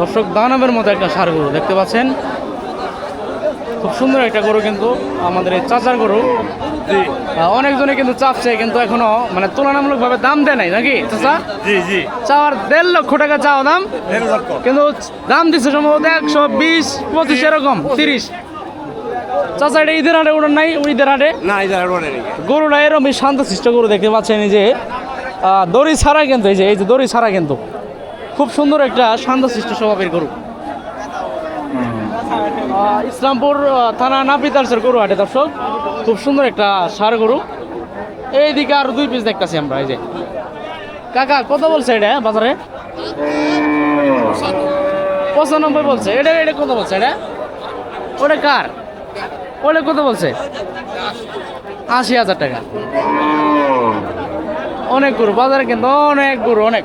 দর্শক দানবের মতো একটা সার গরু দেখতে পাচ্ছেন। খুব সুন্দর একটা গরু কিন্তু আমাদের এই চাচার গরু। অনেকজনে কিন্তু চাপছে কিন্তু এখনও মানে তুলনামূলকভাবে দাম দেয় নাই নাকি চাচা? জি জি। চাওয়ার দেড় লক্ষ টাকা চাওয়া দাম। কিন্তু দাম দিচ্ছে সম্ভবত একশো বিশ পঁচিশ এরকম তিরিশ। চাচা এটা ঈদের হাটে ওটার নাই? ঈদের হাটে? না বলে নাকি গরুটা এরকম শান্তশিষ্ট গরু দেখতে পাচ্ছেন এই যে দড়ি ছাড়া কিন্তু এই যে এই যে দড়ি ছাড়া কিন্তু। খুব সুন্দর একটা শান্তশিষ্ট স্বভাবের গরু। ইসলামপুর থানা নাপিতালসের গরু হাটে দর্শক, খুব সুন্দর একটা সার গরু। এইদিকে আরও দুই পিস দেখতেছি আমরা, এই যে। কাকা, কত বলছে এটা বাজারে? পঁচানব্বই বলছে। এটা এটা কত বলছে, এটা? ওটা কার? ওটা কত বলছে? আশি হাজার টাকা। অনেক গরু, বাজারে কিন্তু অনেক গরু, অনেক।